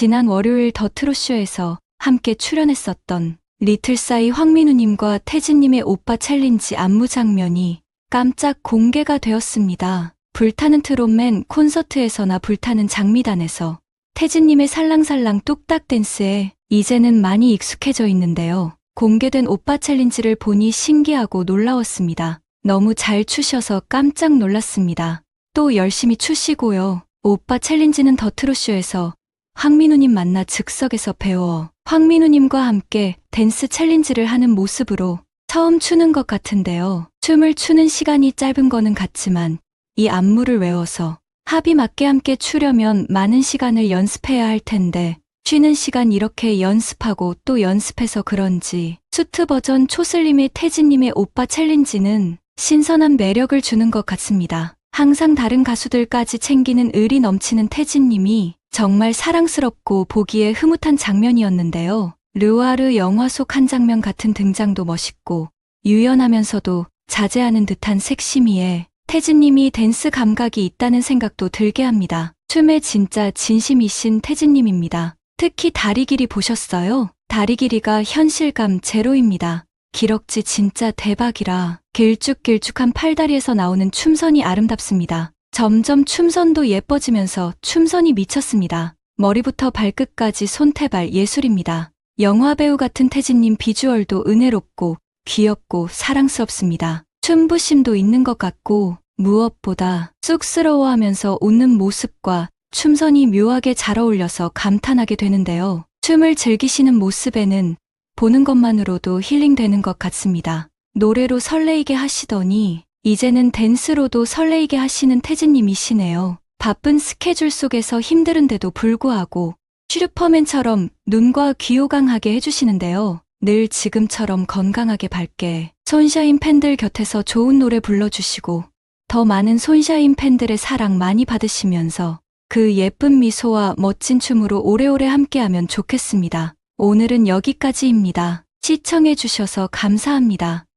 지난 월요일 더 트롯쇼에서 함께 출연했었던 리틀사이 황민우님과 태진님의 오빠 챌린지 안무 장면이 깜짝 공개가 되었습니다. 불타는 트롯맨 콘서트에서나 불타는 장미단에서 태진님의 살랑살랑 뚝딱 댄스에 이제는 많이 익숙해져 있는데요. 공개된 오빠 챌린지를 보니 신기하고 놀라웠습니다. 너무 잘 추셔서 깜짝 놀랐습니다. 또 열심히 추시고요. 오빠 챌린지는 더 트롯쇼에서 황민우님 만나 즉석에서 배워 황민우님과 함께 댄스 챌린지를 하는 모습으로 처음 추는 것 같은데요. 춤을 추는 시간이 짧은 거는 같지만 이 안무를 외워서 합이 맞게 함께 추려면 많은 시간을 연습해야 할 텐데 쉬는 시간 이렇게 연습하고 또 연습해서 그런지 수트 버전 초슬림의 태진님의 오빠 챌린지는 신선한 매력을 주는 것 같습니다. 항상 다른 가수들까지 챙기는 의리 넘치는 태진님이 정말 사랑스럽고 보기에 흐뭇한 장면이었는데요. 르와르 영화 속 한 장면 같은 등장도 멋있고 유연하면서도 자제하는 듯한 섹시미에 태진님이 댄스 감각이 있다는 생각도 들게 합니다. 춤에 진짜 진심이신 태진님입니다. 특히 다리 길이 보셨어요? 다리 길이가 현실감 제로입니다. 기럭지 진짜 대박이라 길쭉길쭉한 팔다리에서 나오는 춤선이 아름답습니다. 점점 춤선도 예뻐지면서 춤선이 미쳤습니다. 머리부터 발끝까지 손태발 예술입니다. 영화배우 같은 태진님 비주얼도 은혜롭고 귀엽고 사랑스럽습니다. 춤부심도 있는 것 같고 무엇보다 쑥스러워하면서 웃는 모습과 춤선이 묘하게 잘 어울려서 감탄하게 되는데요. 춤을 즐기시는 모습에는 보는 것만으로도 힐링되는 것 같습니다. 노래로 설레이게 하시더니 이제는 댄스로도 설레이게 하시는 태진님이시네요. 바쁜 스케줄 속에서 힘들은데도 불구하고 슈퍼맨처럼 눈과 귀호강하게 해주시는데요. 늘 지금처럼 건강하게 밝게 손샤인 팬들 곁에서 좋은 노래 불러주시고 더 많은 손샤인 팬들의 사랑 많이 받으시면서 그 예쁜 미소와 멋진 춤으로 오래오래 함께하면 좋겠습니다. 오늘은 여기까지입니다. 시청해주셔서 감사합니다.